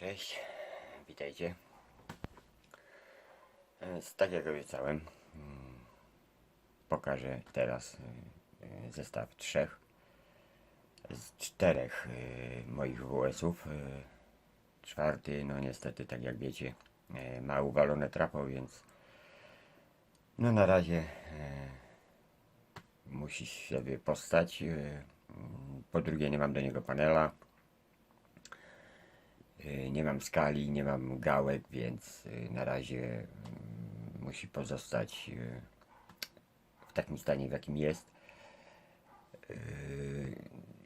Cześć, witajcie. Więc tak jak obiecałem, mm, pokażę teraz y, zestaw trzech z czterech y, moich WS-ów. Czwarty, no niestety, tak jak wiecie, ma uwalone trapo, więc no na razie musi sobie postać. y, Po drugie, nie mam do niego panela. Y, Nie mam skali, nie mam gałek, więc y, na razie mm, musi pozostać y, w takim stanie, w jakim jest.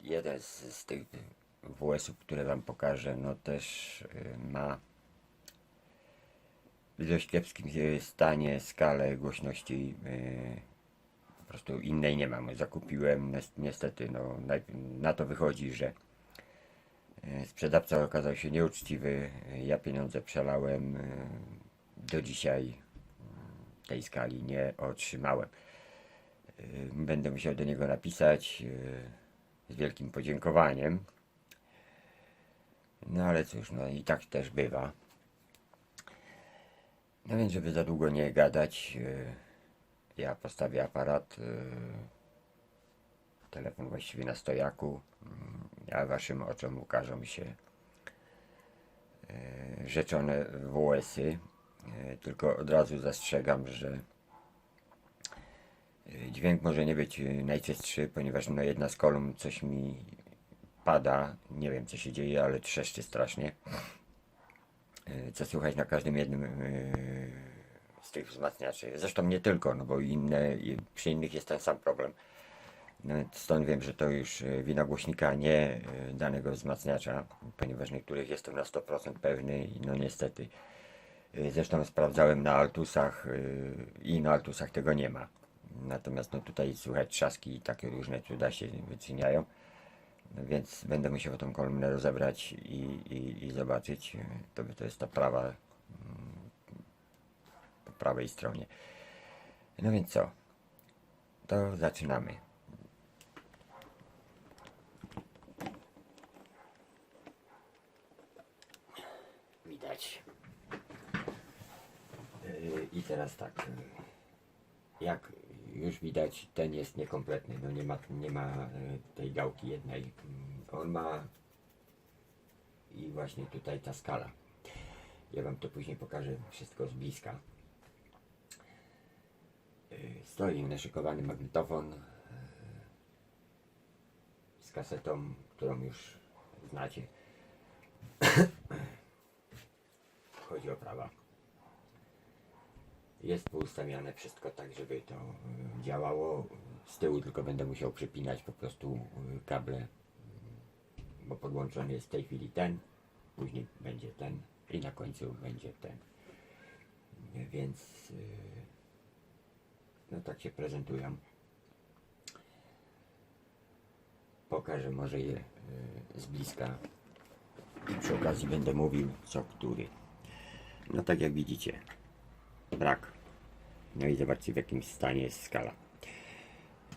Jeden z, z tych WS-ów, które Wam pokażę, no też ma w dość kiepskim stanie skalę głośności. Po prostu innej nie mam. Zakupiłem, nies- niestety, no, na, to wychodzi, że Sprzedawca okazał się nieuczciwy. E, Ja pieniądze przelałem. e, Do dzisiaj tej skali nie otrzymałem. E, Będę musiał do niego napisać e, z wielkim podziękowaniem. No ale cóż, no i tak też bywa. No więc, żeby za długo nie gadać, e, ja postawię aparat. e, Telefon właściwie na stojaku, a waszym oczom ukażą się e, rzeczone WS-y. E, Tylko od razu zastrzegam, że e, dźwięk może nie być najczystszy, ponieważ no jedna z kolumn coś mi pada. Nie wiem co się dzieje, ale trzeszczy strasznie. Co słychać na każdym jednym z tych wzmacniaczy. Zresztą nie tylko, no bo inne, przy innych jest ten sam problem. Stąd wiem, że to już e, wina głośnika, nie e, danego wzmacniacza, ponieważ niektórych jestem na 100% pewny i no niestety. E, Zresztą sprawdzałem na Altusach i na Altusach tego nie ma. Natomiast no tutaj słychać trzaski i takie różne cuda się wyczyniają. No więc będę musiał tą kolumnę rozebrać i, i, i zobaczyć. To, to jest ta prawa mm, po prawej stronie. No więc co? To zaczynamy. Widać. Yy, I teraz tak. yy, Jak już widać, ten jest niekompletny. No nie ma, nie ma yy, tej gałki jednej. Yy, On ma i właśnie tutaj ta skala. Ja wam to później pokażę wszystko z bliska. Yy, Stoi naszykowany magnetofon yy, z kasetą, którą już znacie. Chodzi o prawa. Jest poustawiane wszystko tak, żeby to y, działało. Z tyłu tylko będę musiał przypinać po prostu y, kable, y, bo podłączony jest w tej chwili ten, później będzie ten i na końcu będzie ten. Więc y, no tak się prezentują. Pokażę może je z bliska i przy okazji będę mówił co który. No tak jak widzicie, brak. No i zobaczcie w jakim stanie jest skala.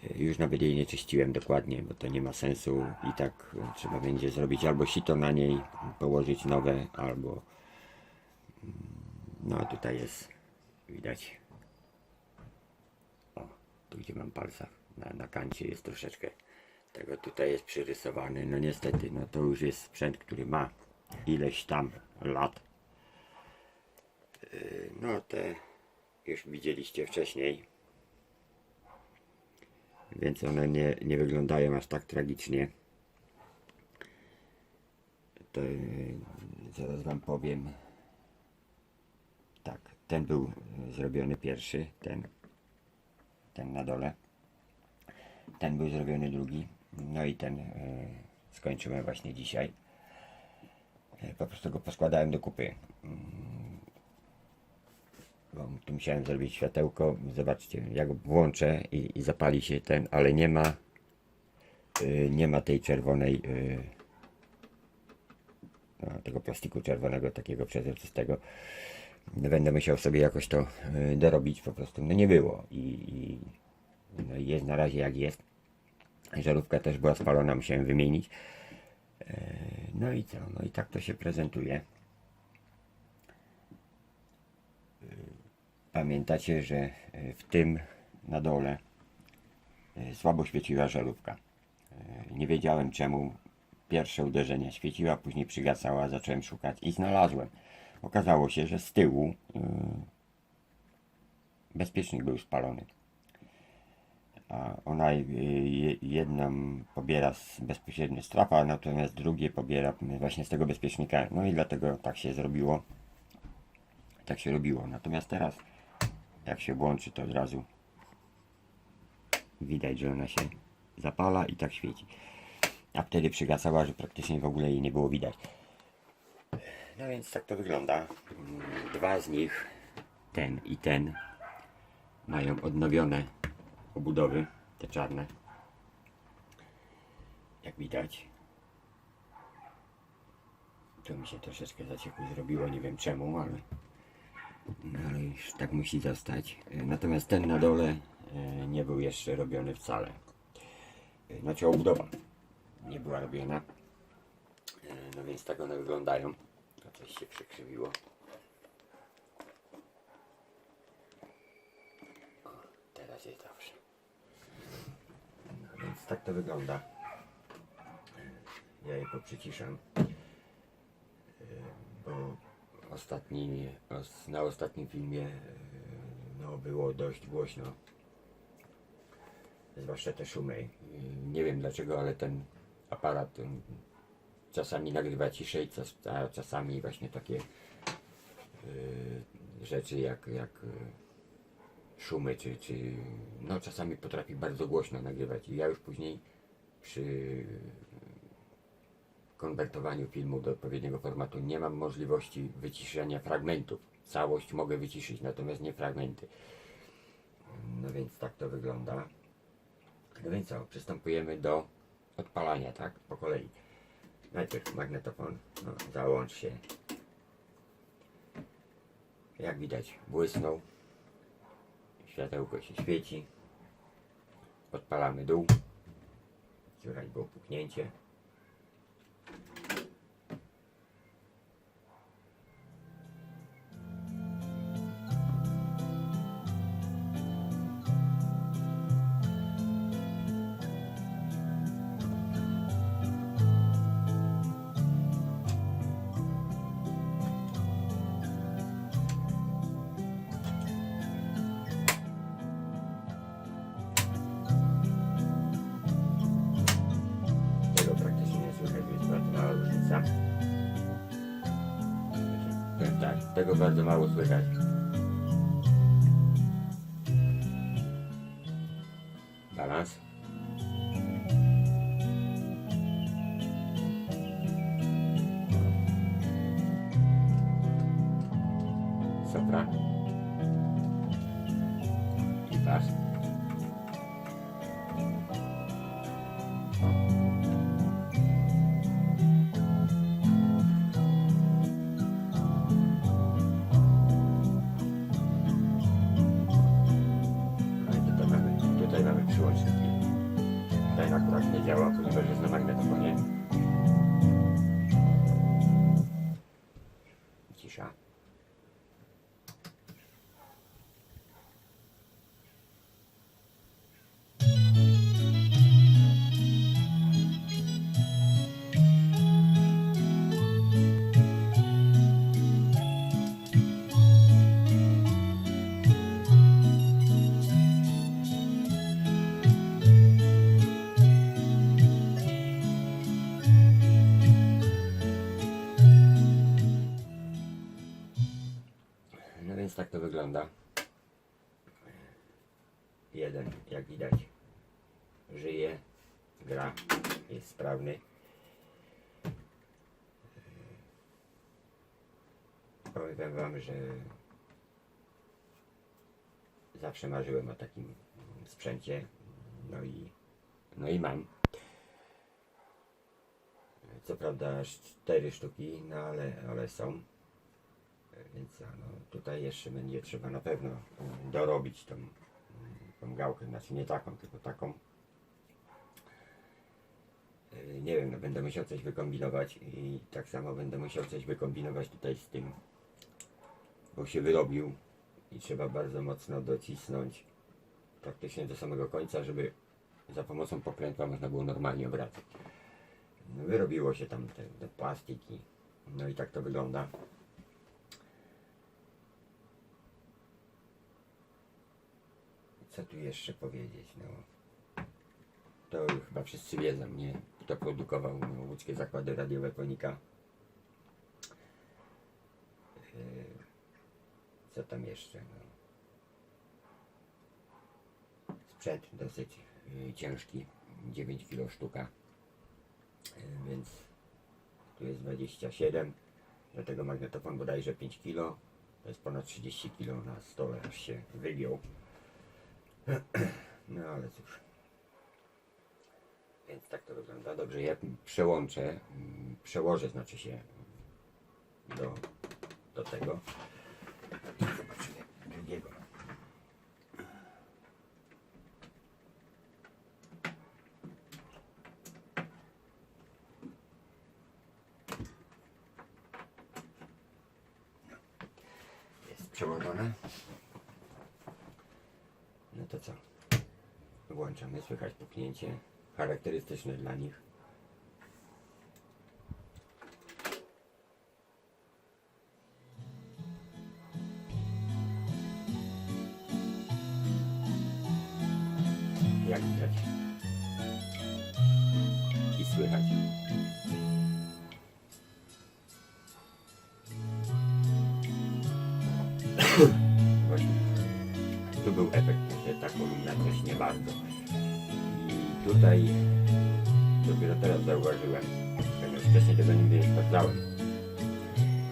Y, Już nawet jej nie czyściłem dokładnie, bo to nie ma sensu i tak trzeba będzie zrobić albo sito na niej, położyć nowe, albo mm, no a tutaj jest, widać o, tu gdzie mam palca, na, na kancie jest troszeczkę tego tutaj jest przyrysowany, no niestety, no to już jest sprzęt, który ma ileś tam lat. Yy, No te już widzieliście wcześniej. Więc one nie, nie wyglądają aż tak tragicznie. To yy, zaraz wam powiem. Tak, ten był yy, zrobiony pierwszy, ten, ten na dole. Ten był zrobiony drugi. No i ten yy, skończymy właśnie dzisiaj. Yy, Po prostu go poskładałem do kupy. Bo tu musiałem zrobić światełko. Zobaczcie, jak włączę i, i zapali się ten, ale nie ma y, nie ma tej czerwonej y, no, tego plastiku czerwonego, takiego przezroczystego. Będę musiał sobie jakoś to y, dorobić po prostu. No nie było i, i no, jest na razie jak jest. Żarówka też była spalona, musiałem wymienić. E, No i co? No i tak to się prezentuje. Pamiętacie, że e, w tym na dole e, słabo świeciła żarówka. E, Nie wiedziałem czemu. Pierwsze uderzenie świeciła, później przygasała, zacząłem szukać i znalazłem. Okazało się, że z tyłu bezpiecznik był spalony. A ona je- jedną pobiera bezpośrednio z trapa, natomiast drugie pobiera właśnie z tego bezpiecznika. No i dlatego tak się zrobiło. Tak się robiło. Natomiast teraz, jak się włączy, to od razu widać, że ona się zapala i tak świeci. A wtedy przygasała, że praktycznie w ogóle jej nie było widać. No więc tak to wygląda. Dwa z nich, ten i ten, mają odnowione obudowy, te czarne. Jak widać. To mi się troszeczkę zaciekło zrobiło, nie wiem czemu, ale, no, ale już tak musi zostać. Natomiast ten na dole e, nie był jeszcze robiony wcale. E, Znaczy obudowa nie była robiona. E, No więc tak one wyglądają. To coś się przekrzywiło. O, teraz jest dobrze. No więc tak to wygląda. Ja je poprzyciszam. Bo na ostatnim filmie e, no, było dość głośno. Zwłaszcza te szumy. E, Nie wiem dlaczego, ale ten aparat czasami nagrywa ciszej, a czasami właśnie takie e, rzeczy jak, jak szumy, czy, czy no czasami potrafi bardzo głośno nagrywać i ja już później przy konwertowaniu filmu do odpowiedniego formatu nie mam możliwości wyciszenia fragmentów. Całość mogę wyciszyć, natomiast nie fragmenty. No więc tak to wygląda. No więc co, przystępujemy do odpalania, tak? Po kolei. Najpierw magnetofon, no, załącz się. Jak widać, błysnął. Światełko się świeci. Odpalamy dół. Słychać było puknięcie. Powiem Tak, tego bardzo mało słychać. Działa, ponieważ jest na magnetofonie. Wygląda. Jeden, jak widać, żyje, gra, jest sprawny. Powiem wam, że zawsze marzyłem o takim sprzęcie. No i, no i mam. Co prawda cztery sztuki, no ale, ale są. Więc no, tutaj jeszcze będzie trzeba na pewno mm, dorobić tą, tą gałkę, znaczy nie taką, tylko taką. Yy, Nie wiem, no będę musiał coś wykombinować i tak samo będę musiał coś wykombinować tutaj z tym, bo się wyrobił i trzeba bardzo mocno docisnąć praktycznie do samego końca, żeby za pomocą pokrętła można było normalnie obracać. No, wyrobiło się tam te, te plastiki, no i tak to wygląda. Co tu jeszcze powiedzieć? No, to chyba wszyscy wiedzą, nie? Kto produkował no, łódzkie zakłady radiowe Konika. Yy, Co tam jeszcze? No. Sprzęt dosyć yy, ciężki, 9 kg sztuka, Yy, więc tu jest 27, do tego magnetofon bodajże 5 kg, to jest ponad 30 kg na stole, aż się wygiął. No ale cóż. Więc tak to wygląda. Dobrze, ja przełączę, mm, przełożę znaczy się do, do tego. Zobaczymy drugiego. Jest przełożone. Włączamy, słychać puknięcie charakterystyczne dla nich.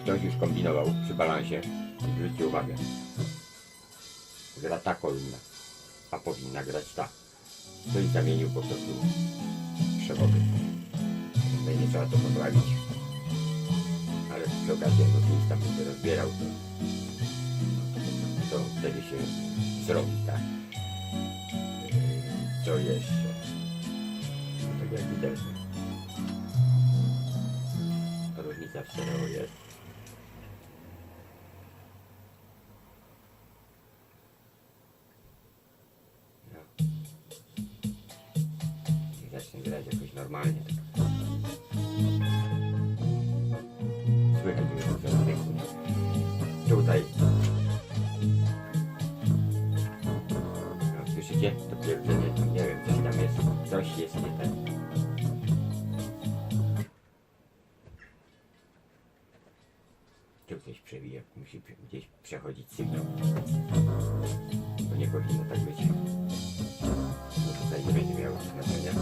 Ktoś już kombinował przy balansie, zwróćcie uwagę. Gra ta kolumna, a powinna grać ta. Ktoś zamienił po prostu przewody. Będzie trzeba to poprawić. Ale przy okazji jak ktoś tam będzie rozbierał, to, to wtedy się zrobi, tak? Yy, Co jeszcze? No tak jak widać. Różnica w stereo jest. Słyszycie? To pierdzenie tam, nie wiem, coś tam jest, coś jest nie tak. Tu coś przewija, musi gdzieś przechodzić sygnał. To nie powinno tak być. Bo tutaj nie będzie miało znaczenia.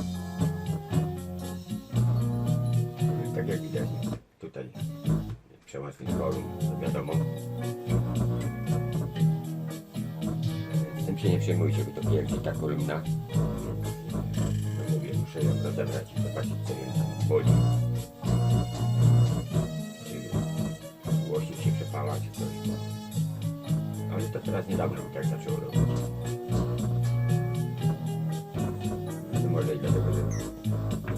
Tak jak widać, tutaj przełącznik kolumn, to wiadomo. Się bo to pierwszy ta kolumna. No mówię, muszę ją rozebrać i zobaczyć, co ją tam boli. Czy głosik się przepala, czy coś. Ale to teraz niedawno mi tak zaczęło robić. No może i dlatego, że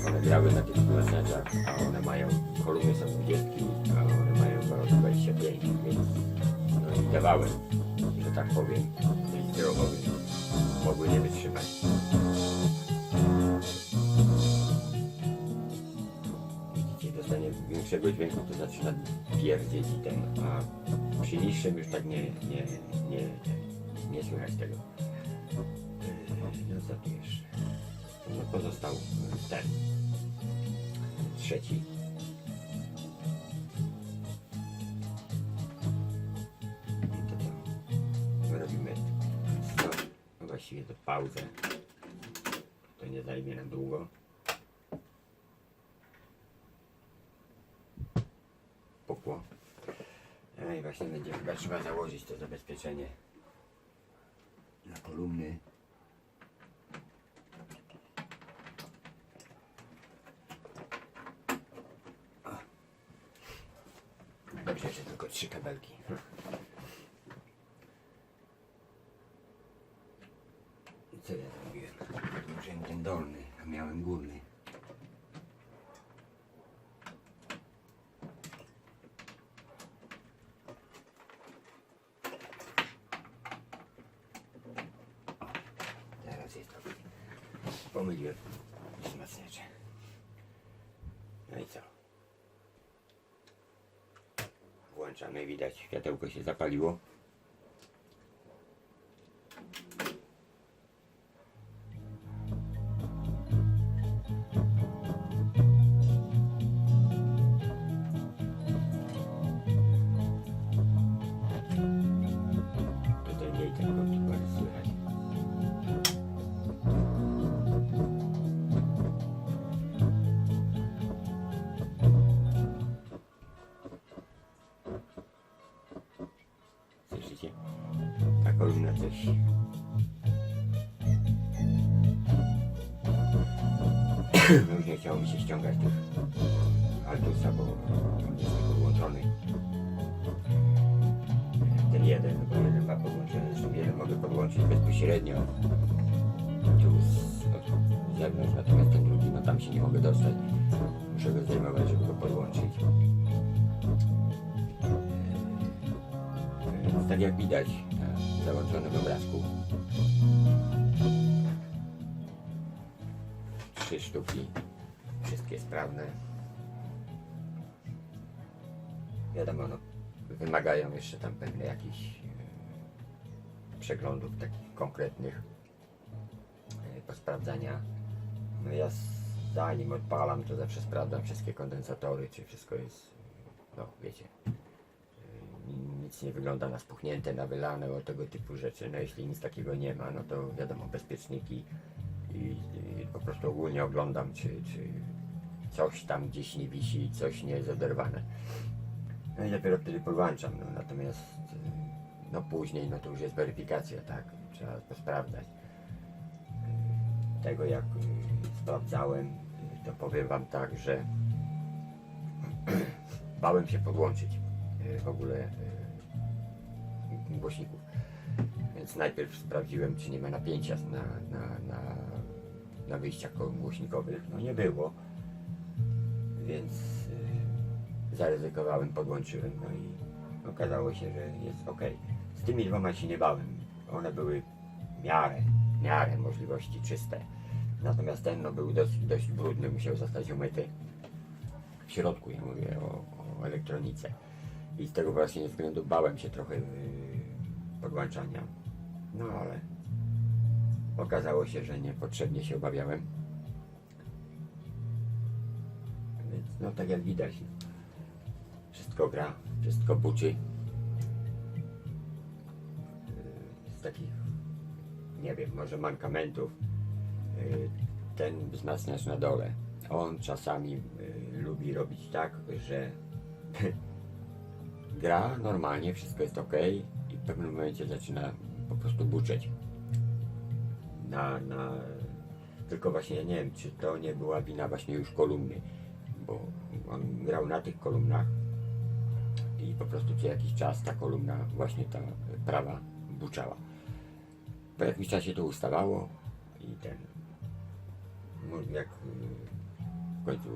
one grały na tych wzmacniaczach, a one mają, kolumny są 20, a one mają chyba 25, więc no i dawałem, że tak powiem, zdrowowy większego dźwięku, to zaczyna pierdzieć i ten, a przy niższym już tak nie, nie, nie, nie słychać tego. Yy, No co tu jeszcze? No pozostał ten trzeci. I to? My robimy no, no właściwie to pauzę. To nie zajmie nam długo. Pukło. No i właśnie będzie chyba trzeba założyć to zabezpieczenie na kolumny. Dobrze, że tylko trzy kabelki. I co ja zrobiłem? Odłożyłem ten dolny, a miałem górny. Pomyliłem wzmacniacze. No i co? Włączamy, widać światełko się zapaliło. Chciało mi się ściągać tych Altusa, bo on jest podłączony. Ten jeden, bo jeden ma podłączony, zresztą jeden mogę podłączyć bezpośrednio tu z, od zewnątrz, natomiast ten drugi, no tam się nie mogę dostać. Muszę go zdejmować, żeby go podłączyć. Więc tak jak widać na załączonym obrazku. Trzy sztuki, wszystkie sprawne. Wiadomo, no, wymagają jeszcze tam pewne jakichś e, przeglądów takich konkretnych, e, posprawdzania. No ja zanim odpalam, to zawsze sprawdzam wszystkie kondensatory, czy wszystko jest, no wiecie, e, nic nie wygląda na spuchnięte, na wylane, o tego typu rzeczy. No jeśli nic takiego nie ma, no to wiadomo, bezpieczniki i, i po prostu ogólnie oglądam, czy, czy coś tam gdzieś nie wisi, coś nie jest oderwane. No i dopiero wtedy podłączam, no natomiast y, no później, no to już jest weryfikacja, tak, trzeba posprawdzać. Y, Tego jak y, sprawdzałem, to powiem wam tak, że bałem się podłączyć w ogóle głośników. Więc najpierw sprawdziłem, czy nie ma napięcia na, na, na, na wyjściach głośnikowych. No nie było. Więc y, zaryzykowałem, podłączyłem, no i okazało się, że jest ok. Z tymi dwoma się nie bałem. One były w miarę, miarę możliwości czyste. Natomiast ten no, był dość, dość brudny, musiał zostać umyty. W środku, ja mówię o, o elektronice. I z tego właśnie względu bałem się trochę y, podłączania. No ale okazało się, że niepotrzebnie się obawiałem. No tak jak widać, wszystko gra, wszystko buczy. Yy, Z takich, nie wiem, może mankamentów. yy, Ten wzmacniacz na dole, on czasami yy, lubi robić tak, że gra normalnie, wszystko jest ok i w pewnym momencie zaczyna po prostu buczeć. Na, na, tylko właśnie ja nie wiem, czy to nie była wina właśnie już kolumny, bo on grał na tych kolumnach i po prostu co jakiś czas ta kolumna, właśnie ta prawa buczała. Po jakimś czasie to ustawało i ten, no jak w końcu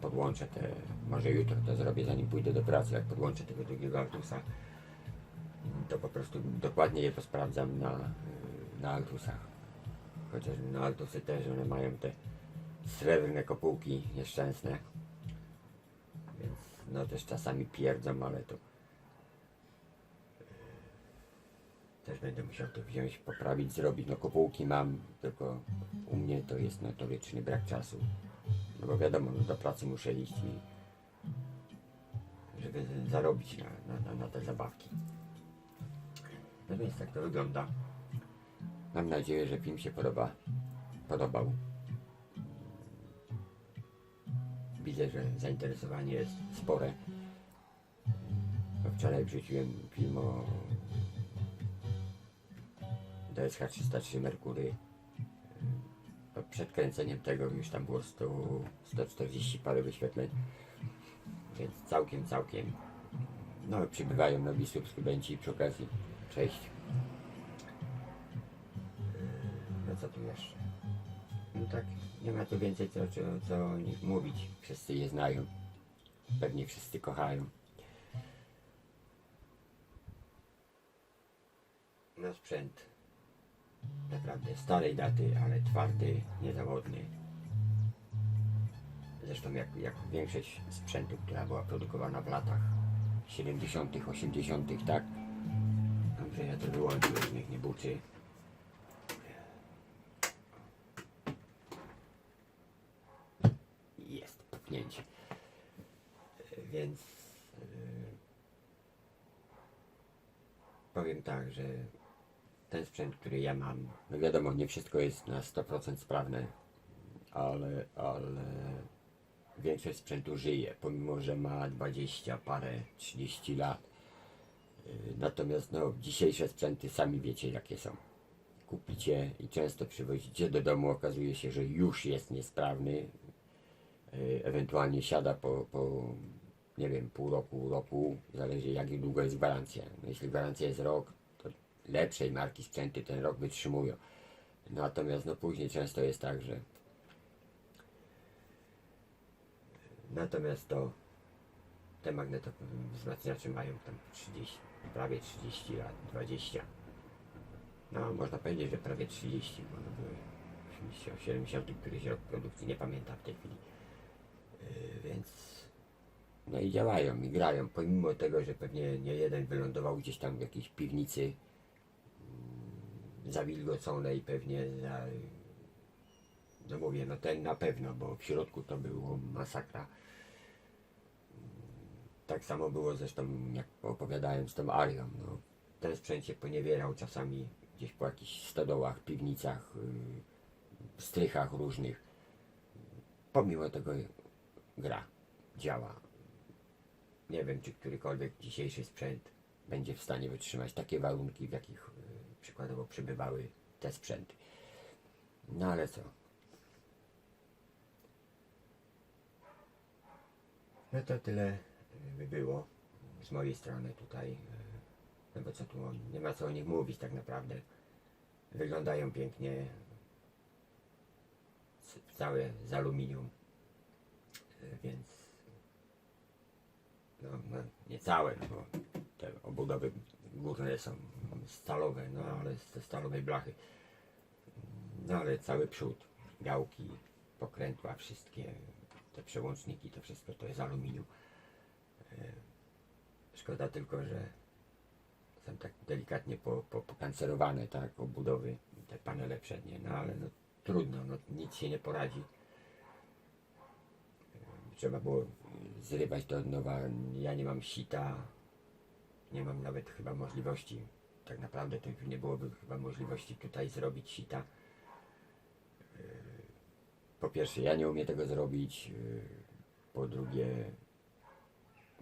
podłączę te, może jutro to zrobię zanim pójdę do pracy, jak podłączę tego drugiego Altusa, to po prostu dokładnie je posprawdzam na, na Altusach. Chociaż na Altusy też one mają te srebrne kopułki nieszczęsne. Więc no też czasami pierdzą, ale to y, też będę musiał to wziąć, poprawić, zrobić. No kopułki mam, tylko u mnie to jest notoryczny brak czasu. No bo wiadomo, no do pracy muszę iść i żeby zarobić na, na, na te zabawki. No więc tak to wygląda. Mam nadzieję, że film się podoba. Podobał. Widzę, że zainteresowanie jest spore. Wczoraj wrzuciłem film o DSH 303 Merkury. No, Przed kręceniem tego już tam było 100, 140 parę wyświetleń. Więc całkiem, całkiem. No przybywają nowi subskrybenci przy okazji. Cześć. No co tu jeszcze? No tak, nie ma tu więcej co, co, co o nich mówić. Wszyscy je znają. Pewnie wszyscy kochają. No sprzęt naprawdę starej daty, ale twardy, niezawodny. Zresztą jak, jak większość sprzętu, która była produkowana w latach 70., 80., tak? Dobrze, ja to wyłączę, już niech nie buczy. Jest puknięcie. E, Więc e, powiem tak, że ten sprzęt, który ja mam, no wiadomo, nie wszystko jest na 100% sprawne, ale, ale większość sprzętu żyje, pomimo że ma 20 parę, 30 lat. Yy, Natomiast no, dzisiejsze sprzęty sami wiecie jakie są. Kupicie i często przywozicie do domu, okazuje się, że już jest niesprawny. Yy, Ewentualnie siada po, po nie wiem, pół roku, roku, zależy jak długo jest gwarancja. No, jeśli gwarancja jest rok, to lepszej marki sprzęty ten rok wytrzymują. Natomiast no później często jest tak, że Natomiast to te magnetowzmacniacze mają tam 30, prawie 30 lat, 20. No można powiedzieć, że prawie 30, bo były 80, 70 któryś rok produkcji, nie pamiętam w tej chwili. Yy, więc no i działają i grają, pomimo tego, że pewnie nie jeden wylądował gdzieś tam w jakiejś piwnicy mm, zawilgoconej pewnie za, no mówię, no ten na pewno, bo w środku to było masakra. Tak samo było zresztą, jak opowiadałem z tą Arią. No, ten sprzęt się poniewierał czasami gdzieś po jakichś stodołach, piwnicach, yy, strychach różnych. Pomimo tego gra, działa. Nie wiem, czy którykolwiek dzisiejszy sprzęt będzie w stanie wytrzymać takie warunki, w jakich yy, przykładowo przebywały te sprzęty. No ale co? No to tyle y, by było z mojej strony tutaj. No bo co tu, nie ma co o nich mówić tak naprawdę. Wyglądają pięknie. Całe z aluminium. Więc no, no nie całe, no bo te obudowy górne są stalowe, no ale z tej stalowej blachy. No ale cały przód, gałki, pokrętła, wszystkie te przełączniki, to wszystko to jest aluminium. E, Szkoda tylko, że są tak delikatnie po, po, pokancerowane, tak, obudowy, te panele przednie, no ale no, trudno, no, nic się nie poradzi. E, Trzeba było zrywać to od nowa. Ja nie mam sita, nie mam nawet chyba możliwości, tak naprawdę to nie byłoby chyba możliwości tutaj zrobić sita. Po pierwsze, ja nie umiem tego zrobić. yy, Po drugie,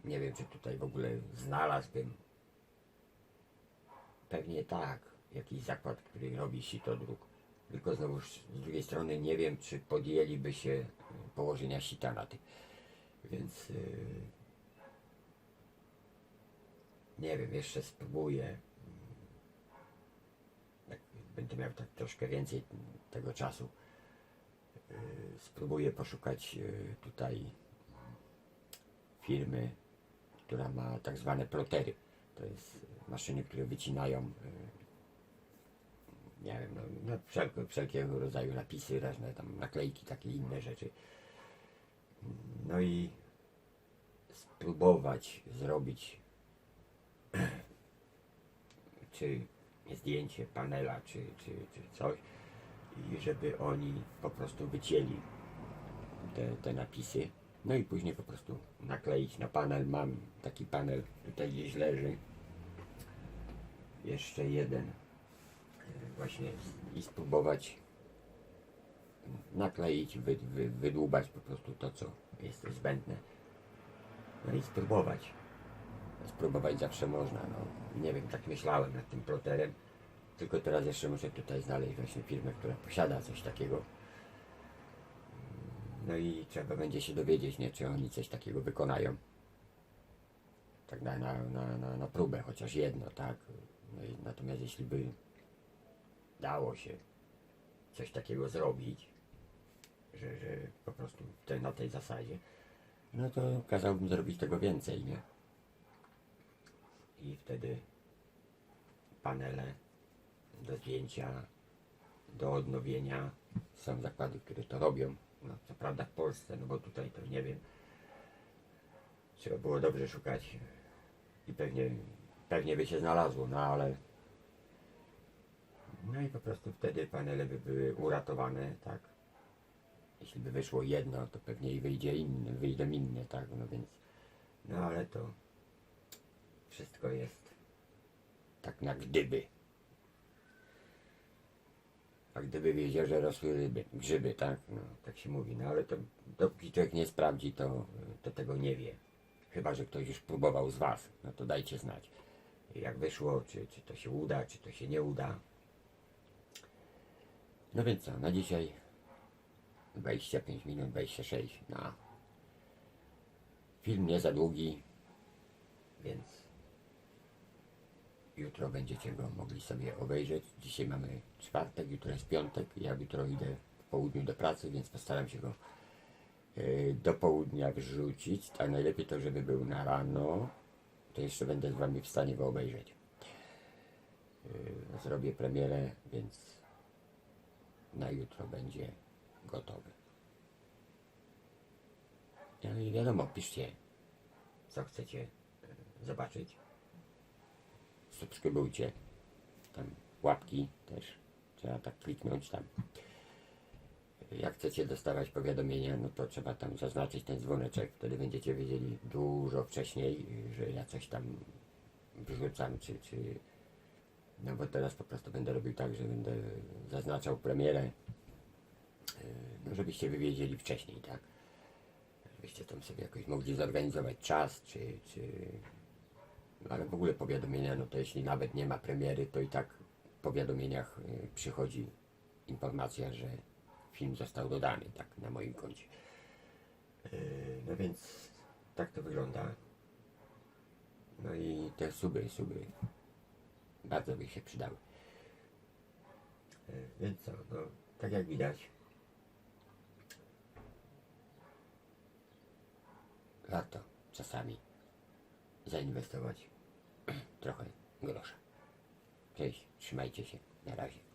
nie wiem, czy tutaj w ogóle znalazłbym. Pewnie tak, jakiś zakład, który robi sitodruk. Tylko znowu z drugiej strony nie wiem, czy podjęliby się yy, położenia sita na tym. Więc yy, nie wiem, jeszcze spróbuję. Jak będę miał tak troszkę więcej tego czasu y, spróbuję poszukać y, tutaj firmy, która ma tak zwane plotery. To jest y, maszyny, które wycinają y, nie wiem, no, no wszelko, wszelkiego rodzaju napisy, różne tam naklejki, takie inne rzeczy. No i spróbować zrobić czy zdjęcie panela, czy, czy, czy coś i żeby oni po prostu wycięli te, te napisy. No i później po prostu nakleić na panel. Mam taki panel, tutaj gdzieś leży. Jeszcze jeden. e, Właśnie i spróbować nakleić, wy, wy, wydłubać po prostu to, co jest zbędne. No i spróbować. Spróbować zawsze można. No. Nie wiem, tak myślałem nad tym ploterem. Tylko teraz jeszcze muszę tutaj znaleźć właśnie firmę, która posiada coś takiego. No i trzeba będzie się dowiedzieć, nie, czy oni coś takiego wykonają. Tak na, na, na, na, próbę, chociaż jedno, tak. No i, natomiast jeśli by dało się coś takiego zrobić, że, że po prostu te, na tej zasadzie, no to kazałbym zrobić tego więcej, nie? I wtedy panele do zdjęcia do odnowienia. Są zakłady, które to robią. No, co prawda w Polsce, no bo tutaj to nie wiem. Trzeba było dobrze szukać i pewnie, pewnie by się znalazło, no ale no i po prostu wtedy panele by były uratowane, tak. Jeśli by wyszło jedno, to pewnie i wyjdzie inne, wyjdą inne, tak, no więc no ale to wszystko jest tak na gdyby. A gdyby w jeziorze rosły ryby, grzyby, tak? No, tak się mówi. No ale to dopóki człowiek nie sprawdzi, to, to tego nie wie. Chyba, że ktoś już próbował z Was, no to dajcie znać. Jak wyszło, czy, czy to się uda, czy to się nie uda. No więc co, na dzisiaj 25 minut, 26. No. Film nie za długi, więc jutro będziecie go mogli sobie obejrzeć. Dzisiaj mamy czwartek, jutro jest piątek. Ja jutro idę w południu do pracy, więc postaram się go e, do południa wrzucić. Tak najlepiej to, żeby był na rano. To jeszcze będę z Wami w stanie go obejrzeć. E, Zrobię premierę, więc na jutro będzie gotowy. No i wiadomo, piszcie, co chcecie e, zobaczyć. Subskrybujcie. Tam łapki też trzeba tak kliknąć tam. Jak chcecie dostawać powiadomienia, no to trzeba tam zaznaczyć ten dzwoneczek. Wtedy będziecie wiedzieli dużo wcześniej, że ja coś tam wrzucam, czy, czy... No bo teraz po prostu będę robił tak, że będę zaznaczał premierę, yy, no żebyście wy wiedzieli wcześniej, tak? Żebyście tam sobie jakoś mogli zorganizować czas, czy, czy... No ale w ogóle powiadomienia, no to jeśli nawet nie ma premiery, to i tak w powiadomieniach y, przychodzi informacja, że film został dodany, tak, na moim koncie. Yy, no więc tak to wygląda. No i te suby, suby bardzo by się przydały. Yy, Więc co, no tak jak widać, warto czasami zainwestować trochę grosza. Cześć, trzymajcie się, na razie.